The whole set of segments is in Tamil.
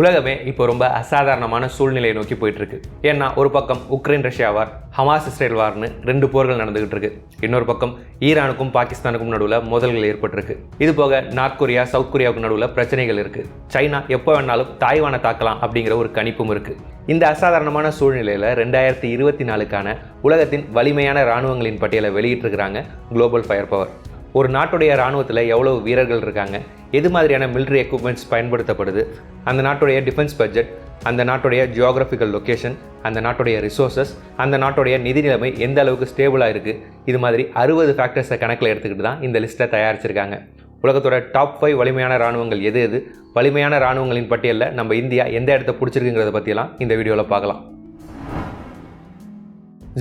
உலகமே இப்போ ரொம்ப அசாதாரணமான சூழ்நிலையை நோக்கி போயிட்டுருக்கு. ஏன்னா ஒரு பக்கம் Ukraine Russia war Hamas Israel வார்னு ரெண்டு போர்கள் நடந்துகிட்டு இருக்கு இன்னொரு பக்கம் ஈரானுக்கும் பாகிஸ்தானுக்கும் நடுவில் மோதல்கள் ஏற்பட்டிருக்கு. இது போக நார்த் கொரியா சவுத் கொரியாவுக்கு நடுவில் பிரச்சனைகள் இருக்கு. சைனா எப்போ வேணாலும் தாய்வானை தாக்கலாம் அப்படிங்கிற ஒரு கணிப்பும் இருக்கு. இந்த அசாதாரணமான சூழ்நிலையில் ரெண்டாயிரத்தி இருபத்தி நாலுக்கான உலகத்தின் வலிமையான இராணுவங்களின் பட்டியலை வெளியிட்டிருக்கிறாங்க குளோபல் ஃபயர் பவர் ஒரு நாட்டுடைய இராணுவத்தில் எவ்வளோ வீரர்கள் இருக்காங்க? எது மாதிரியான மிலிட்ரி எக்யூப்மெண்ட்ஸ் பயன்படுத்தப்படுது? அந்த நாட்டுடைய டிஃபென்ஸ் பட்ஜெட் அந்த நாட்டுடைய ஜியோகிராஃபிக்கல் லொக்கேஷன் அந்த நாட்டுடைய ரிசோர்ஸஸ் அந்த நாட்டுடைய நிதி நிலைமை எந்த அளவுக்கு ஸ்டேபிளாக இருக்குது இது மாதிரி அறுபது ஃபேக்டர்ஸை கணக்கில் எடுத்துக்கிட்டு தான் இந்த லிஸ்ட்டை தயாரிச்சிருக்காங்க. உலகத்தோட டாப் ஃபைவ் வலிமையான இராணுவங்கள் எது எது? வலிமையான இராணுவங்களின் பட்டியலில் நம்ம இந்தியா எந்த இடத்த பிடிச்சிருக்குங்கிறத பற்றியெல்லாம் இந்த வீடியோவில் பார்க்கலாம்.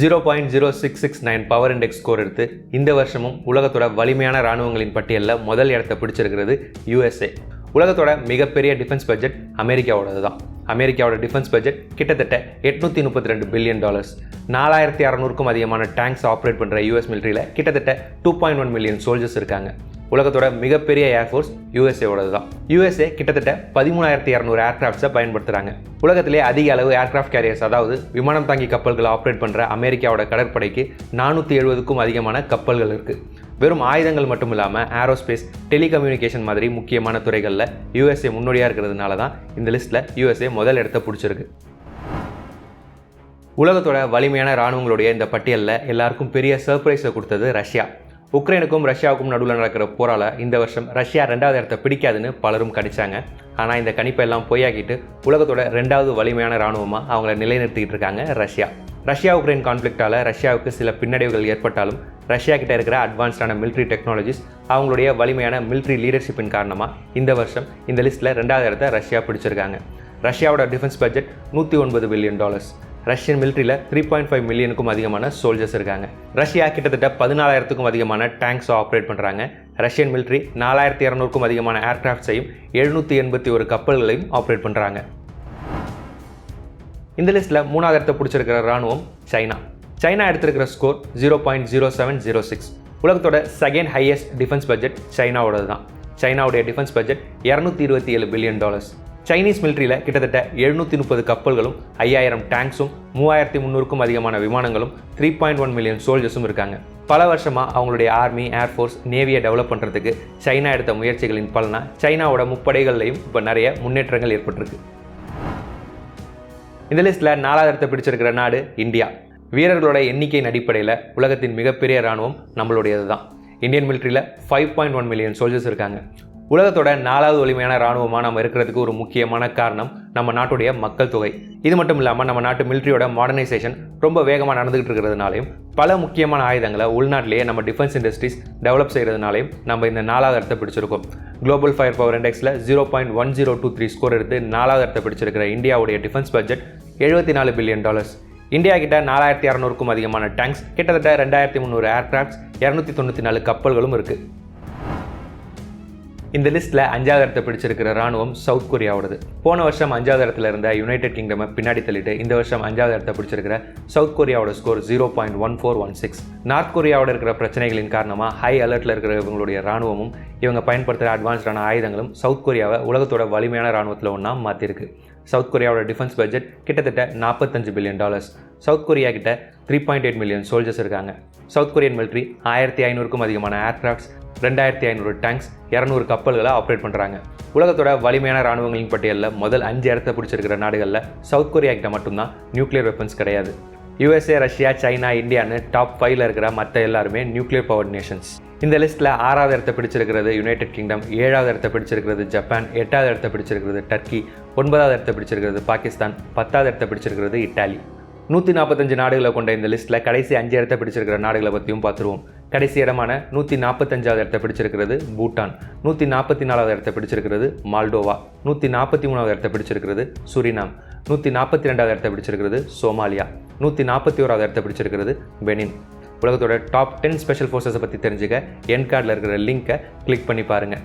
Zero point zero six six nine power index score எடுத்து இந்த வருஷமும் உலகத்தோட வலிமையான இராணுவங்களின் பட்டியலில் முதல் இடத்தை பிடிச்சிருக்கிறது யூஎஸ்ஏ உலகத்தோட மிகப்பெரிய டிஃபென்ஸ் பட்ஜெட் அமெரிக்காவோடது தான் அமெரிக்காவோட டிஃபென்ஸ் பட்ஜெட் கிட்டத்தட்ட எட்நூற்றி முப்பத்தி ரெண்டு பில்லியன் டாலர்ஸ் நாலாயிரத்தி அறநூறுக்கும் அதிகமான டேங்க்ஸ் ஆப்ரேட் பண்ணுற யூஎஸ் மிலிட்ரியில் கிட்டத்தட்ட two point one million soldiers இருக்காங்க. உலகத்தோட மிகப்பெரிய ஏர்ஃபோர்ஸ் யூஎஸ்ஏவோடது தான் யூஎஸ்ஏ கிட்டத்தட்ட பதிமூணாயிரத்தி இரநூறு ஏர்கிராஃப்ட்ஸை பயன்படுத்துகிறாங்க உலகத்திலே அதிக அளவு ஏர்கிராஃப்ட் கேரியர்ஸ் அதாவது விமானம் தாங்கி கப்பல்களை ஆப்ரேட் பண்ணுற அமெரிக்காவோட கடற்படைக்கு நானூற்றி எழுபதுக்கும் அதிகமான கப்பல்கள் இருக்குது வெறும் ஆயுதங்கள் மட்டும் இல்லாமல் ஏரோஸ்பேஸ் டெலிகம்யூனிகேஷன் மாதிரி முக்கியமான துறைகளில் யூஎஸ்ஏ முன்னோடியாக இருக்கிறதுனால தான் இந்த லிஸ்ட்டில் யூஎஸ்ஏ முதல் இடத்த பிடிச்சிருக்கு. உலகத்தோட வலிமையான இராணுவங்களுடைய இந்த பட்டியலில் எல்லாருக்கும் பெரிய சர்ப்ரைஸை கொடுத்தது ரஷ்யா. உக்ரைனுக்கும் ரஷ்யாவுக்கும் நடுவில் நடக்கிற போரால் இந்த வருஷம் ரஷ்யா ரெண்டாவது இடத்த பிடிக்காதுன்னு பலரும் கணிச்சாங்க. ஆனால் இந்த கணிப்பை எல்லாம் பொய்யாக்கிட்டு உலகத்தோட ரெண்டாவது வலிமையான இராணுவமாக அவங்கள நிலைநிறுத்திக்கிட்டு இருக்காங்க ரஷ்யா. ரஷ்யா உக்ரைன் கான்ஃப்ளிக்டால் ரஷ்யாவுக்கு சில பின்னடைவுகள் ஏற்பட்டாலும் ரஷ்யா கிட்ட இருக்கிற அட்வான்ஸ்டான மிலிட்ரி டெக்னாலஜிஸ் அவங்களுடைய வலிமையான மிலிட்ரி லீடர்ஷிப்பின் காரணமாக இந்த வருஷம் இந்த லிஸ்ட்டில் ரெண்டாவது இடத்த ரஷ்யா பிடிச்சிருக்காங்க. ரஷ்யாவோட டிஃபென்ஸ் பட்ஜெட் நூற்றி ஒன்பது பில்லியன் டாலர்ஸ் ரஷ்யன் மிலிட்ரியில் த்ரீ பாயிண்ட் ஃபைவ் மில்லியனுக்கும் அதிகமான சோல்ஜர்ஸ் இருக்காங்க. ரஷ்யா கிட்டத்தட்ட பதினாலாயிரத்துக்கும் அதிகமான டேங்க்ஸை ஆப்ரேட் பண்ணுறாங்க ரஷ்யன் மிலிட்ரி நாலாயிரத்தி இரநூறுக்கும் அதிகமான ஏர்கிராஃப்ட்ஸையும் எழுநூற்றி எண்பத்தி ஒரு கப்பல்களையும் ஆப்ரேட் பண்ணுறாங்க இந்த லிஸ்ட்டில் மூணாவது இடத்தை பிடிச்சிருக்கிற ராணுவம் சைனா. சைனா எடுத்திருக்கிற score zero point zero seven zero six உலகத்தோட செகண்ட் ஹையஸ்ட் டிஃபென்ஸ் பட்ஜெட் சைனாவோடது தான் சைனாவுடைய டிஃபென்ஸ் பட்ஜெட் இரநூத்தி இருபத்தி ஏழு பில்லியன் டாலர்ஸ் சைனீஸ் மிலிட்ரியில் கிட்டத்தட்ட எழுநூற்றி முப்பது கப்பல்களும் ஐயாயிரம் டேங்க்ஸும் மூவாயிரத்தி முந்நூறுக்கும் அதிகமான விமானங்களும் த்ரீ பாயிண்ட் ஒன் மில்லியன் சோல்ஜர்ஸும் இருக்காங்க. பல வருஷமாக அவங்களுடைய ஆர்மி ஏர்ஃபோர்ஸ் நேவியை டெவலப் பண்ணுறதுக்கு சைனா எடுத்த முயற்சிகளின் பலனா சைனாவோட முப்படைகள்லையும் இப்போ நிறைய முன்னேற்றங்கள் ஏற்பட்டிருக்கு. இந்த லிஸ்ட்டில் நாலாவது இடத்தை பிடிச்சிருக்கிற நாடு இந்தியா. வீரர்களோட எண்ணிக்கையின் அடிப்படையில் உலகத்தின் மிகப்பெரிய இராணுவம் நம்மளுடையது தான் Indian மிலிட்ரியில் five point one million soldiers இருக்காங்க. உலகத்தோட நாலாவது வலிமையான இராணுவமாக நம்ம இருக்கிறதுக்கு ஒரு முக்கியமான காரணம் நம்ம நாட்டுடைய மக்கள் தொகை. இது மட்டும் இல்லாமல் நம்ம நாட்டு மிலிட்ரியோட மாடர்னைசேஷன் ரொம்ப வேகமாக நடந்துகிட்டு இருக்கிறதுனாலையும் பல முக்கியமான ஆயுதங்களை உள்நாட்டிலேயே நம்ம டிஃபென்ஸ் இண்டஸ்ட்ரீஸ் டெவலப் செய்கிறதுனாலையும் நம்ம இந்த நாலாவது இடத்தை பிடிச்சிருக்கோம். Global fire power இண்டெக்ஸில் zero point one zero two three score எடுத்து நாலாவது இடத்தை பிடிச்சிருக்கிற இந்தியாவுடைய டிஃபென்ஸ் பட்ஜெட் எழுபத்தி நாலு பில்லியன் டாலர்ஸ் இந்தியா கிட்ட நாலாயிரத்தி இரநூறுக்கும் அதிகமான டேங்க்ஸ் கிட்டத்தட்ட ரெண்டாயிரத்தி முந்நூறு ஏர்கிராஃப்ட்ஸ் இரநூத்தி தொண்ணூற்றி நாலு கப்பல்களும் இருக்குது இந்த லிஸ்ட்டில் அஞ்சாவது இடத்தை பிடிச்சிருக்கிற ராணுவம் சவுத் கொரியாவோடது. போன வருஷம் அஞ்சாவது இடத்துல இருந்த யுனைடெட் கிங்டமை பின்னாடி தள்ளிட்டு இந்த வருஷம் அஞ்சாவது இடத்தை பிடிச்சிருக்கிற south கொரியாவோட score zero point one four one six north கொரியாவோட இருக்கிற பிரச்சனைகளின் காரணமாக ஹை அலர்ட்டில் இருக்கிற இவங்களுடைய ராணுவமும் இவங்க பயன்படுத்துகிற அட்வான்ஸ்டான ஆயுதங்களும் சவுத் கொரியாவை உலகத்தோட வலிமையான ராணுவத்தில் ஒன்றா மாற்றிருக்கு சவுத் கொரியாவோட டிஃபென்ஸ் பட்ஜெட் கிட்டத்தட்ட நாற்பத்தஞ்சு பில்லியன் டாலர்ஸ் சவுத் கொரியா கிட்ட three point eight million soldiers இருக்காங்க. சவுத் கொரியன் மிலிட்ரி ஆயிரத்தி ஐநூறுக்கும் அதிகமான ஏர்கிராஃப்ட்ஸ் ரெண்டாயிரத்தி ஐநூறு டேங்க்ஸ் இரநூறு கப்பல்களை ஆப்ரேட் பண்ணுறாங்க உலகத்தோட வலிமையான ராணுவங்களின் பட்டியலில் முதல் அஞ்சு இடத்த பிடிச்சிருக்கிற நாடுகளில் சவுத் கொரியா கிட்ட மட்டும்தான் நியூக்ளியர் வெப்பன்ஸ் கிடையாது. யூஎஸ்ஏ ரஷ்யா சைனா இந்தியான்னு டாப் ஃபைவ்ல இருக்கிற மற்ற எல்லாருமே நியூக்ளியர் பவர் நேஷன்ஸ் இந்த லிஸ்ட்டில் ஆறாவது இடத்த பிடிச்சிருக்கிறது யுனைடெட் கிங்டம் ஏழாவது இடத்த பிடிச்சிருக்கிறது ஜப்பான் எட்டாவது இடத்த பிடிச்சிருக்கிறது டர்க்கி ஒன்பதாவது இடத்த பிடிச்சிருக்கிறது பாகிஸ்தான் பத்தாவது இடத்த பிடிச்சிருக்கிறது இட்டாலி நூற்றி நாற்பத்தஞ்சு நாடுகளை கொண்ட இந்த லிஸ்ட்டில் கடைசி அஞ்சு இடத்த பிடிச்சிருக்கிற நாடுகளை பற்றியும் பார்த்துருவோம். கடைசி இடமான நூற்றி நாற்பத்தஞ்சாவது இடத்த பிடிச்சிருக்கிறது பூட்டான். நூற்றி நாற்பத்தி நாலாவது இடத்த பிடிச்சிருக்கிறது மால்டோவா. நூற்றி நாற்பத்தி மூணாவது இடத்த பிடிச்சிருக்கிறது சுரினாம். நூற்றி நாற்பத்தி ரெண்டாவது இடத்த பிடிச்சிருக்கிறது சோமாலியா. நூற்றி நாற்பத்தி ஓராவது இடத்த பிடிச்சிருக்கிறது பெனின். உலகத்தோட டாப் டென் ஸ்பெஷல் ஃபோர்ஸஸை பற்றி தெரிஞ்சுக்க என் கார்டில் இருக்கிற லிங்க்கை கிளிக் பண்ணி பாருங்கள்